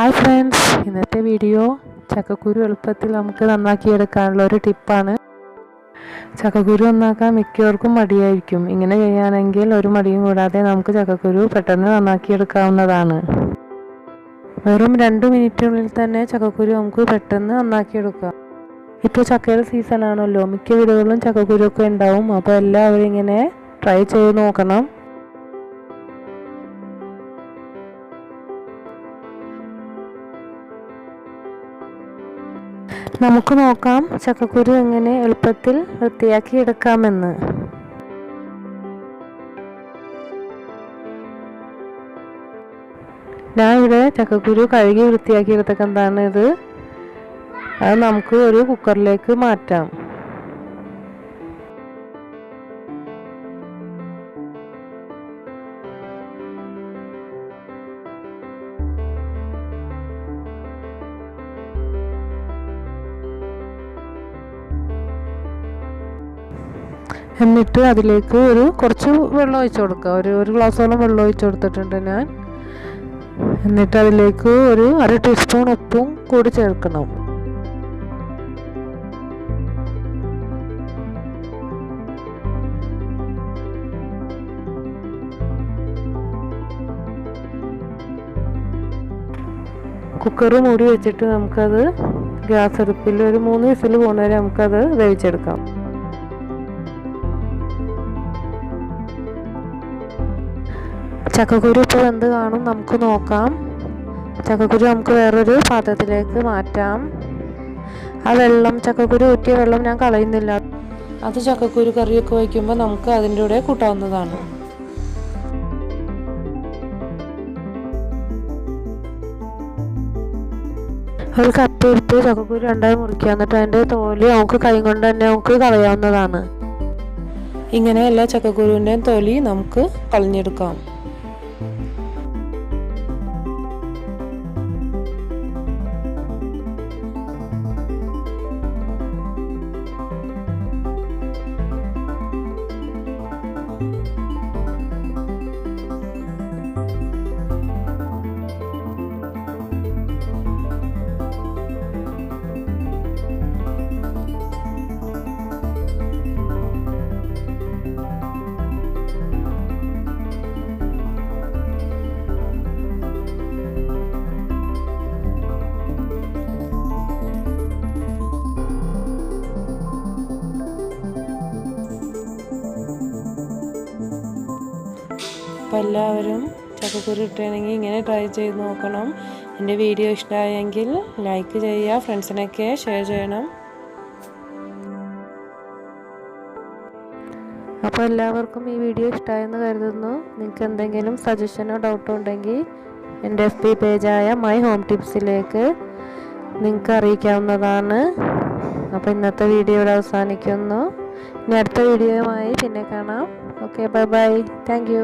ഇന്നത്തെ വീഡിയോ ചക്കക്കുരു എളുപ്പത്തിൽ നമുക്ക് നന്നാക്കിയെടുക്കാനുള്ള ഒരു ടിപ്പാണ്. ചക്കക്കുരു നന്നാക്കാൻ മിക്കവർക്കും മടിയായിരിക്കും. ഇങ്ങനെ ചെയ്യുകയാണെങ്കിൽ ഒരു മടിയും കൂടാതെ നമുക്ക് ചക്കക്കുരു പെട്ടെന്ന് നന്നാക്കിയെടുക്കാവുന്നതാണ്. വെറും രണ്ട് മിനിറ്റിനുള്ളിൽ തന്നെ ചക്കക്കുരു നമുക്ക് പെട്ടെന്ന് നന്നാക്കിയെടുക്കാം. ഇപ്പോൾ ചക്കയുടെ സീസൺ ആണല്ലോ. മിക്ക വീടുകളിലും ചക്കക്കുരു ഒക്കെ ഉണ്ടാവും. അപ്പോൾ എല്ലാവരും ഇങ്ങനെ ട്രൈ ചെയ്ത് നോക്കണം. നമുക്ക് നോക്കാം ചക്കക്കുരു എങ്ങനെ എളുപ്പത്തിൽ വൃത്തിയാക്കി എടുക്കാമെന്ന് ഞാൻ ഇവിടെ ചക്കക്കുരു കഴുകി വൃത്തിയാക്കി എടുത്തേക്കുന്നതാണ് ഇത്. അത് നമുക്ക് ഒരു കുക്കറിലേക്ക് മാറ്റാം. എന്നിട്ട് അതിലേക്ക് ഒരു കുറച്ച് വെള്ളം ഒഴിച്ചു കൊടുക്കുക. ഒരു ഒരു ഗ്ലാസ്സോളം വെള്ളം ഒഴിച്ചു കൊടുത്തിട്ടുണ്ട് ഞാൻ. എന്നിട്ട് അതിലേക്ക് ഒരു അര ടീസ്പൂൺ ഉപ്പും കൂടി ചേർക്കണം. കുക്കർ മൂടി വെച്ചിട്ട് നമുക്കത് ഗ്യാസ് അടുപ്പിൽ ഒരു മൂന്ന് വിസിൽ പോകുന്നവരെ നമുക്കത് വേവിച്ചെടുക്കാം. ചക്കക്കുരു ഇപ്പോൾ വെന്ത് കാണും നമുക്ക് നോക്കാം. ചക്കക്കുരു നമുക്ക് വേറൊരു പാത്രത്തിലേക്ക് മാറ്റാം. ആ വെള്ളം ചക്കക്കുരു ഊറ്റിയ വെള്ളം ഞാൻ കളയുന്നില്ല. അത് ചക്കക്കുരു കറിയൊക്കെ വയ്ക്കുമ്പോൾ നമുക്ക് അതിന്റെ കൂടെ കൂട്ടാവുന്നതാണ്. ഒരു കപ്പ് എടുത്ത് ചക്കക്കുരു രണ്ടായി മുറിക്കുക. എന്നിട്ട് അതിന്റെ തോൽ നമുക്ക് കൈ കൊണ്ട് തന്നെ നമുക്ക് കളയാവുന്നതാണ്. ഇങ്ങനെ എല്ലാ ചക്കക്കുരുവിന്റെയും തൊലി നമുക്ക് കളഞ്ഞെടുക്കാം. അപ്പോൾ എല്ലാവരും ചക്കക്കുരു കിട്ടുകയാണെങ്കിൽ ഇങ്ങനെ ട്രൈ ചെയ്ത് നോക്കണം. എന്റെ വീഡിയോ ഇഷ്ടമായെങ്കിൽ ലൈക്ക് ചെയ്യുക ഫ്രണ്ട്സിനൊക്കെ ഷെയർ ചെയ്യണം. അപ്പോൾ എല്ലാവർക്കും ഈ വീഡിയോ ഇഷ്ടമായെന്ന് കരുതുന്നു. നിങ്ങൾക്ക് എന്തെങ്കിലും സജഷനോ ഡൗട്ടോ ഉണ്ടെങ്കിൽ എന്റെ എഫ് പി പേജായ മൈ ഹോം ടിപ്സിലേക്ക് നിങ്ങൾക്ക് അറിയിക്കാവുന്നതാണ്. അപ്പോൾ ഇന്നത്തെ വീഡിയോ ഇവിടെ അവസാനിക്കുന്നു. ഇനി അടുത്ത വീഡിയോയുമായി പിന്നെ കാണാം. Okay bye bye thank